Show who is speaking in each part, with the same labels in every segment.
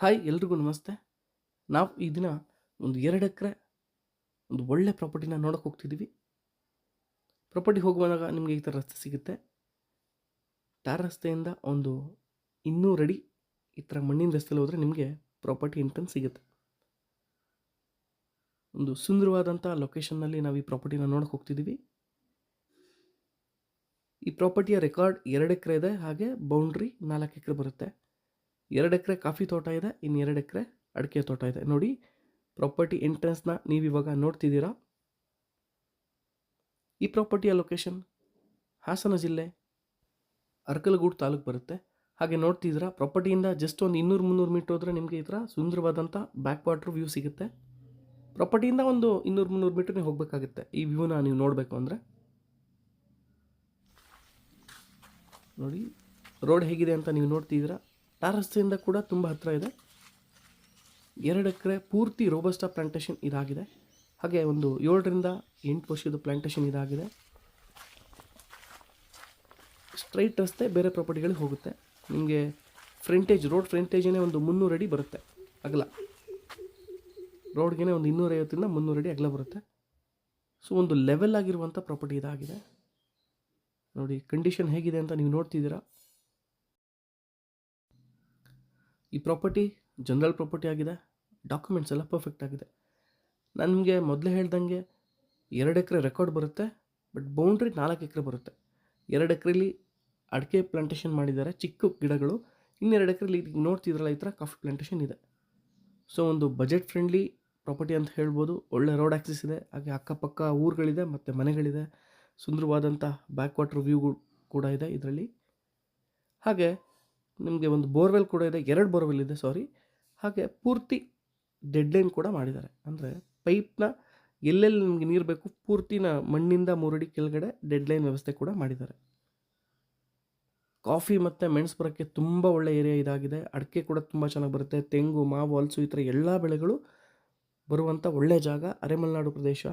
Speaker 1: Hi ಎಲ್ರಿಗೂ ನಮಸ್ತೆ. ನಾವು ಈ ದಿನ ಒಂದು ಎರಡು ಎಕರೆ ಒಂದು ಒಳ್ಳೆ ಪ್ರಾಪರ್ಟಿನ ನೋಡೋಕೆ ಹೋಗ್ತಿದ್ದೀವಿ ಪ್ರಾಪರ್ಟಿ ಹೋಗುವಾಗ ನಿಮಗೆ ಈ ಥರ ರಸ್ತೆ ಸಿಗುತ್ತೆ. ಟಾರ್ ರಸ್ತೆಯಿಂದ ಒಂದು ಇನ್ನೂರು ಅಡಿ ಈ ಥರ ಮಣ್ಣಿನ ರಸ್ತೆಯಲ್ಲಿ ಹೋದರೆ ನಿಮಗೆ ಪ್ರಾಪರ್ಟಿ ಇಂಟನ್ ಸಿಗುತ್ತೆ. ಒಂದು ಸುಂದರವಾದಂಥ ಲೊಕೇಶನ್ನಲ್ಲಿ ನಾವು ಈ ಪ್ರಾಪರ್ಟಿನ ನೋಡೋಕೆ ಹೋಗ್ತಿದ್ದೀವಿ ಈ ಪ್ರಾಪರ್ಟಿಯ ರೆಕಾರ್ಡ್ ಎರಡು ಎಕರೆ ಇದೆ, ಹಾಗೆ ಬೌಂಡ್ರಿ ನಾಲ್ಕು ಎಕರೆ ಬರುತ್ತೆ. ಎರಡು ಎಕರೆ ಕಾಫಿ ತೋಟ ಇದೆ ಇನ್ನು ಎರಡು ಎಕರೆ ಅಡಿಕೆ ತೋಟ ಇದೆ. ನೋಡಿ ಪ್ರಾಪರ್ಟಿ ಎಂಟ್ರೆನ್ಸ್ನ ನೀವು ಇವಾಗ ನೋಡ್ತಿದ್ದೀರಾ? ಈ ಪ್ರಾಪರ್ಟಿಯ ಲೊಕೇಶನ್ ಹಾಸನ ಜಿಲ್ಲೆ, ಅರ್ಕಲಗೂಡು ತಾಲೂಕು ಬರುತ್ತೆ. ಹಾಗೆ ನೋಡ್ತಿದ್ದೀರಾ ಪ್ರಾಪರ್ಟಿಯಿಂದ ಜಸ್ಟ್ ಒಂದು ಇನ್ನೂರು ಮುನ್ನೂರು ಮೀಟರ್ ಹೋದರೆ ನಿಮಗೆ ಈ ಥರ ಸುಂದರವಾದಂಥ ಬ್ಯಾಕ್ ವಾಟ್ರ್ ವ್ಯೂ ಸಿಗುತ್ತೆ. ಪ್ರಾಪರ್ಟಿಯಿಂದ ಒಂದು ಇನ್ನೂರು ಮುನ್ನೂರು ಮೀಟರ್ ನೀವು ಹೋಗಬೇಕಾಗುತ್ತೆ. ಈ ವ್ಯೂನ ನೀವು ನೋಡಬೇಕು ಅಂದರೆ. ನೋಡಿ ರೋಡ್ ಹೇಗಿದೆ ಅಂತ ನೀವು ನೋಡ್ತಿದ್ದೀರಾ? ಟಾರ್ ರಸ್ತೆಯಿಂದ ಕೂಡ ತುಂಬ ಹತ್ತಿರ ಇದೆ. ಎರಡು ಎಕರೆ ಪೂರ್ತಿ ರೋಬಸ್ಟಾ ಪ್ಲಾಂಟೇಶನ್ ಇದಾಗಿದೆ. ಹಾಗೆ ಒಂದು ಏಳರಿಂದ ಎಂಟು ವರ್ಷದ ಪ್ಲಾಂಟೇಶನ್ ಇದಾಗಿದೆ. ಸ್ಟ್ರೈಟ್ ರಸ್ತೆ ಬೇರೆ ಪ್ರಾಪರ್ಟಿಗಳಿಗೆ ಹೋಗುತ್ತೆ. ನಿಮಗೆ ಫ್ರಂಟೇಜ್ ರೋಡ್ ಫ್ರಂಟೇಜೇ ಒಂದು ಮುನ್ನೂರು ಅಡಿ ಬರುತ್ತೆ ಅಗಲ. ರೋಡ್ಗೆ ಒಂದು ಇನ್ನೂರೈವತ್ತರಿಂದ ಮುನ್ನೂರು ಅಡಿ ಅಗಲ ಬರುತ್ತೆ. ಸೊ ಒಂದು ಲೆವೆಲ್ ಆಗಿರುವಂಥ ಪ್ರಾಪರ್ಟಿ ಇದಾಗಿದೆ. ನೋಡಿ ಕಂಡೀಷನ್ ಹೇಗಿದೆ ಅಂತ ನೀವು ನೋಡ್ತಿದ್ದೀರಾ? ಈ ಪ್ರಾಪರ್ಟಿ ಜನರಲ್ ಪ್ರಾಪರ್ಟಿ ಆಗಿದೆ. ಡಾಕ್ಯುಮೆಂಟ್ಸ್ ಎಲ್ಲ ಪರ್ಫೆಕ್ಟ್ ಆಗಿದೆ. ನಾನು ನಿಮಗೆ ಮೊದಲೇ ಹೇಳ್ದಂಗೆ ಎರಡು ಎಕರೆ ರೆಕಾರ್ಡ್ ಬರುತ್ತೆ ಬಟ್ ಬೌಂಡ್ರಿ ನಾಲ್ಕು ಎಕರೆ ಬರುತ್ತೆ. ಎರಡು ಎಕರೆಲಿ ಅಡಿಕೆ ಪ್ಲಾಂಟೇಷನ್ ಮಾಡಿದ್ದಾರೆ, ಚಿಕ್ಕ ಗಿಡಗಳು. ಇನ್ನೆರಡು ಎಕರೆಲಿ ಈಗ ನೋಡ್ತಿದ್ರಲ್ಲ ಈ ಥರ ಕಾಫಿ ಪ್ಲಾಂಟೇಷನ್ ಇದೆ. ಸೊ ಒಂದು ಬಜೆಟ್ ಫ್ರೆಂಡ್ಲಿ ಪ್ರಾಪರ್ಟಿ ಅಂತ ಹೇಳ್ಬೋದು. ಒಳ್ಳೆ ರೋಡ್ ಆಕ್ಸಿಸ್ ಇದೆ. ಹಾಗೆ ಅಕ್ಕಪಕ್ಕ ಊರುಗಳಿದೆ, ಮತ್ತು ಮನೆಗಳಿದೆ. ಸುಂದರವಾದಂಥ ಬ್ಯಾಕ್ ವಾಟರ್ ವ್ಯೂಗಳು ಕೂಡ ಇದೆ ಇದರಲ್ಲಿ. ಹಾಗೆ ನಿಮಗೆ ಒಂದು ಬೋರ್ವೆಲ್ ಕೂಡ ಇದೆ, ಎರಡು ಬೋರ್ವೆಲ್ ಇದೆ ಸಾರಿ ಹಾಗೆ ಪೂರ್ತಿ ಡೆಡ್ ಲೈನ್ ಕೂಡ ಮಾಡಿದ್ದಾರೆ. ಅಂದರೆ ಪೈಪ್ನ ಎಲ್ಲೆಲ್ಲಿ ನಿಮಗೆ ನೀರು ಬೇಕು, ಪೂರ್ತಿನ ಮಣ್ಣಿಂದ ಮೂರಡಿ ಕೆಳಗಡೆ ಡೆಡ್ ಲೈನ್ ವ್ಯವಸ್ಥೆ ಕೂಡ ಮಾಡಿದ್ದಾರೆ. ಕಾಫಿ ಮತ್ತು ಮೆಣಸು ಬರೋಕ್ಕೆ ತುಂಬ ಒಳ್ಳೆ ಏರಿಯಾ ಇದಾಗಿದೆ. ಅಡಿಕೆ ಕೂಡ ತುಂಬ ಚೆನ್ನಾಗಿ ಬರುತ್ತೆ. ತೆಂಗು, ಮಾವು, ಹಲಸು ಈ ಥರ ಎಲ್ಲ ಬೆಳೆಗಳು ಬರುವಂಥ ಒಳ್ಳೆಯ ಜಾಗ ಅರೆಮಲೆನಾಡು ಪ್ರದೇಶ.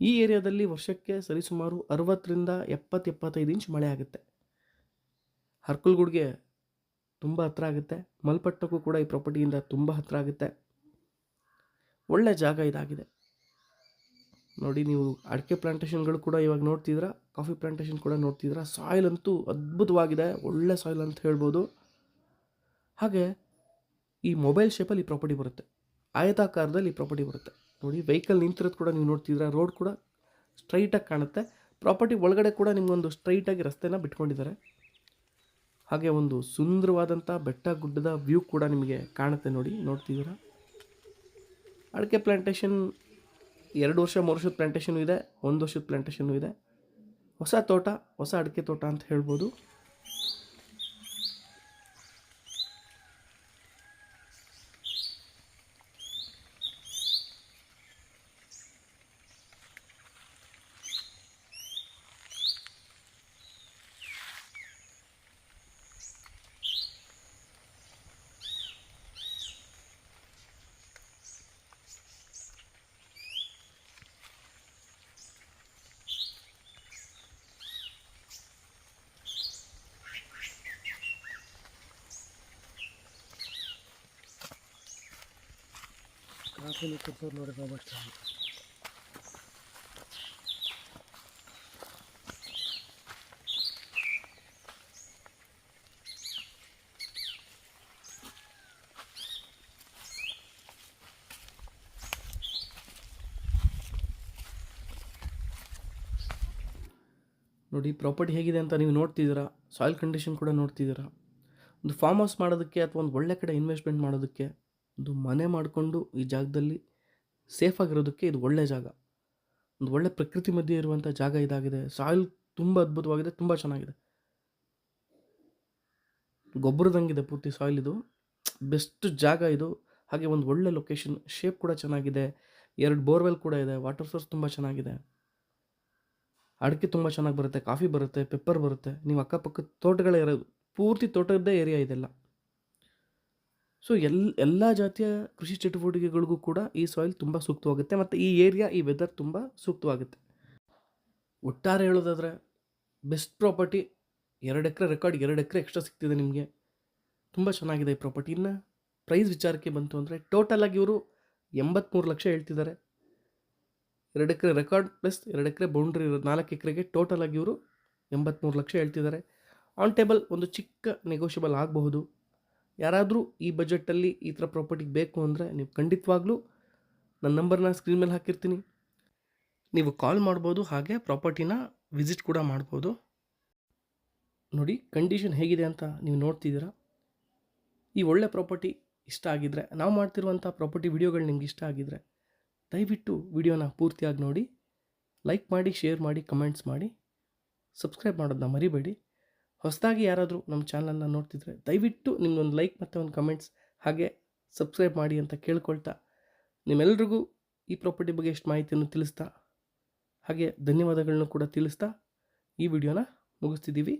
Speaker 1: ಈ ಏರಿಯಾದಲ್ಲಿ ವರ್ಷಕ್ಕೆ ಸರಿಸುಮಾರು ಅರವತ್ತರಿಂದ ಎಪ್ಪತ್ತು ಎಪ್ಪತ್ತೈದು ಇಂಚ್ ಮಳೆ ಆಗುತ್ತೆ. ಹರ್ಕಲ್ಗುಡ್ಗೆ ತುಂಬ ಹತ್ರ ಆಗುತ್ತೆ. ಮಲ್ಪಟ್ಟಕ್ಕೂ ಕೂಡ ಈ ಪ್ರಾಪರ್ಟಿಯಿಂದ ತುಂಬ ಹತ್ರ ಆಗುತ್ತೆ. ಒಳ್ಳೆ ಜಾಗ ಇದಾಗಿದೆ. ನೋಡಿ ನೀವು ಅಡಿಕೆ ಪ್ಲಾಂಟೇಶನ್ಗಳು ಕೂಡ ಇವಾಗ ನೋಡ್ತಿದ್ದೀರಾ? ಕಾಫಿ ಪ್ಲಾಂಟೇಷನ್ ಕೂಡ ನೋಡ್ತಿದ್ದೀರಾ? ಸಾಯಿಲ್ ಅಂತೂ ಅದ್ಭುತವಾಗಿದೆ. ಒಳ್ಳೆ ಸಾಯಿಲ್ ಅಂತ ಹೇಳ್ಬೋದು. ಹಾಗೆ ಈ ಮೊಬೈಲ್ ಶೇಪಲ್ಲಿ ಈ ಪ್ರಾಪರ್ಟಿ ಬರುತ್ತೆ. ಆಯತಾಕಾರದಲ್ಲಿ ಈ ಪ್ರಾಪರ್ಟಿ ಬರುತ್ತೆ. ನೋಡಿ ವೆಹಿಕಲ್ ನಿಂತಿರೋದು ಕೂಡ ನೀವು ನೋಡ್ತಿದ್ದೀರಾ? ರೋಡ್ ಕೂಡ ಸ್ಟ್ರೈಟಾಗಿ ಕಾಣುತ್ತೆ. ಪ್ರಾಪರ್ಟಿ ಒಳಗಡೆ ಕೂಡ ನಿಮಗೊಂದು ಸ್ಟ್ರೈಟಾಗಿ ರಸ್ತೆನ ಬಿಟ್ಕೊಂಡಿದ್ದಾರೆ. ಹಾಗೆ ಒಂದು ಸುಂದರವಾದಂಥ ಬೆಟ್ಟ ಗುಡ್ಡದ ವ್ಯೂ ಕೂಡ ನಿಮಗೆ ಕಾಣುತ್ತೆ ನೋಡಿ, ನೋಡ್ತಿದ್ದೀರಾ? ಅಡಿಕೆ ಪ್ಲ್ಯಾಂಟೇಷನ್ ಎರಡು ವರ್ಷ, ಮೂರು ವರ್ಷದ ಪ್ಲ್ಯಾಂಟೇಷನು ಇದೆ, ಒಂದು ವರ್ಷದ ಪ್ಲ್ಯಾಂಟೇಷನು ಇದೆ. ಹೊಸ ತೋಟ, ಹೊಸ ಅಡಿಕೆ ತೋಟ ಅಂತ ಹೇಳ್ಬೋದು.
Speaker 2: ಕಾಫಿನ ಕುಡ್ಸೋರು ನೋಡಿ ರೋಬಸ್ಟ್
Speaker 1: ನೋಡಿ ಪ್ರಾಪರ್ಟಿ ಹೇಗಿದೆ ಅಂತ ನೀವು ನೋಡ್ತಿದ್ದೀರಾ? ಸಾಯಿಲ್ ಕಂಡೀಷನ್ ಕೂಡ ನೋಡ್ತಿದ್ದೀರಾ? ಒಂದು ಫಾರ್ಮ್ ಹೌಸ್ ಮಾಡೋದಕ್ಕೆ ಅಥವಾ ಒಂದು ಒಳ್ಳೆ ಕಡೆ ಇನ್ವೆಸ್ಟ್ಮೆಂಟ್ ಮಾಡೋದಕ್ಕೆ ಒಂದು ಮನೆ ಮಾಡಿಕೊಂಡು ಈ ಜಾಗದಲ್ಲಿ ಸೇಫ್ ಆಗಿರೋದಕ್ಕೆ ಇದು ಒಳ್ಳೆಯ ಜಾಗ. ಒಂದು ಒಳ್ಳೆ ಪ್ರಕೃತಿ ಮಧ್ಯೆ ಇರುವಂಥ ಜಾಗ ಇದಾಗಿದೆ. ಸಾಯಿಲ್ ತುಂಬ ಅದ್ಭುತವಾಗಿದೆ, ತುಂಬ ಚೆನ್ನಾಗಿದೆ. ಗೊಬ್ಬರದಂಗಿದೆ ಪೂರ್ತಿ ಸಾಯಿಲ್ ಇದು. ಬೆಸ್ಟ್ ಜಾಗ ಇದು. ಹಾಗೆ ಒಂದು ಒಳ್ಳೆ ಲೊಕೇಶನ್ ಶೇಪ್ ಕೂಡ ಚೆನ್ನಾಗಿದೆ. ಎರಡು ಬೋರ್ವೆಲ್ ಕೂಡ ಇದೆ. ವಾಟರ್ ಸೋರ್ಸ್ ತುಂಬ ಚೆನ್ನಾಗಿದೆ. ಅಡಿಕೆ ತುಂಬ ಚೆನ್ನಾಗಿ ಬರುತ್ತೆ ಕಾಫಿ ಬರುತ್ತೆ ಪೆಪ್ಪರ್ ಬರುತ್ತೆ. ನೀವು ಅಕ್ಕಪಕ್ಕದ ತೋಟಗಳೇ ಇರೋದು ಪೂರ್ತಿ ತೋಟದ್ದೇ ಏರಿಯಾ ಇದೆಲ್ಲ. ಸೊ, ಎಲ್, ಎಲ್ಲ ಜಾತಿಯ ಕೃಷಿ ಚಟುವಟಿಕೆಗಳಿಗೂ ಕೂಡ ಈ ಸಾಯಿಲ್ ತುಂಬ ಸೂಕ್ತವಾಗುತ್ತೆ ಮತ್ತು ಈ ಏರಿಯಾ ಈ ವೆದರ್ ತುಂಬ ಸೂಕ್ತವಾಗುತ್ತೆ. ಒಟ್ಟಾರೆ ಹೇಳೋದಾದರೆ ಬೆಸ್ಟ್ ಪ್ರಾಪರ್ಟಿ ಎರಡು ಎಕರೆ ರೆಕಾರ್ಡ್ ಎರಡು ಎಕರೆ ಎಕ್ಸ್ಟ್ರಾ ಸಿಗ್ತಿದೆ ನಿಮಗೆ. ತುಂಬ ಚೆನ್ನಾಗಿದೆ ಈ ಪ್ರಾಪರ್ಟಿ ಇನ್ನು ಪ್ರೈಸ್ ವಿಚಾರಕ್ಕೆ ಬಂತು ಅಂದರೆ ಟೋಟಲಾಗಿ ಇವರು ಎಂಬತ್ತ್ಮೂರು ಲಕ್ಷ ಹೇಳ್ತಿದ್ದಾರೆ. ಎರಡು ಎಕರೆ ರೆಕಾರ್ಡ್ ಪ್ಲಸ್ ಎರಡು ಎಕರೆ ಬೌಂಡ್ರಿ ನಾಲ್ಕು ಎಕರೆಗೆ ಟೋಟಲಾಗಿ ಇವರು ಎಂಬತ್ತ್ಮೂರು ಲಕ್ಷ ಹೇಳ್ತಿದ್ದಾರೆ. ಆನ್ ಟೇಬಲ್ ಒಂದು ಚಿಕ್ಕ ನೆಗೋಷಿಯಬಲ್ ಆಗಬಹುದು. ಯಾರಾದರೂ ಈ ಬಜೆಟಲ್ಲಿ ಈ ಥರ ಪ್ರಾಪರ್ಟಿಗೆ ಬೇಕು ಅಂದರೆ ನೀವು ಖಂಡಿತವಾಗ್ಲೂ ನನ್ನ ನಂಬರ್ನ ಸ್ಕ್ರೀನ್ ಮೇಲೆ ಹಾಕಿರ್ತೀನಿ. ನೀವು ಕಾಲ್ ಮಾಡ್ಬೋದು, ಹಾಗೆ ಪ್ರಾಪರ್ಟಿನ ವಿಸಿಟ್ ಕೂಡ ಮಾಡ್ಬೋದು. ನೋಡಿ, ಕಂಡೀಷನ್ ಹೇಗಿದೆ ಅಂತ ನೀವು ನೋಡ್ತಿದ್ದೀರಾ? ಈ ಒಳ್ಳೆ ಪ್ರಾಪರ್ಟಿ ಇಷ್ಟ ಆಗಿದ್ರೆ, ನಾವು ಮಾಡ್ತಿರುವಂಥ ಪ್ರಾಪರ್ಟಿ ವಿಡಿಯೋಗಳು ನಿಮ್ಗೆ ಇಷ್ಟ ಆಗಿದರೆ, ದಯವಿಟ್ಟು ವಿಡಿಯೋನ ಪೂರ್ತಿಯಾಗಿ ನೋಡಿ. ಲೈಕ್ ಮಾಡಿ, ಶೇರ್ ಮಾಡಿ, ಕಮೆಂಟ್ಸ್ ಮಾಡಿ. ಸಬ್ಸ್ಕ್ರೈಬ್ ಮಾಡೋದನ್ನ ಮರಿಬೇಡಿ. ಹೊಸದಾಗಿ ಯಾರಾದರೂ ನಮ್ಮ ಚಾನಲನ್ನು ನೋಡ್ತಿದ್ರೆ ದಯವಿಟ್ಟು ನಿಮ್ಮೊಂದು ಲೈಕ್ ಮತ್ತು ಒಂದು ಕಮೆಂಟ್ಸ್ ಹಾಗೆ ಸಬ್ಸ್ಕ್ರೈಬ್ ಮಾಡಿ ಅಂತ ಕೇಳ್ಕೊಳ್ತಾ ನಿಮ್ಮೆಲ್ರಿಗೂ ಈ ಪ್ರಾಪರ್ಟಿ ಬಗ್ಗೆ ಎಷ್ಟು ಮಾಹಿತಿಯನ್ನು ತಿಳಿಸ್ತಾ ಹಾಗೆ ಧನ್ಯವಾದಗಳನ್ನು ಕೂಡ ತಿಳಿಸ್ತಾ ಈ ವಿಡಿಯೋನ ಮುಗಿಸ್ತಿದ್ದೀವಿ.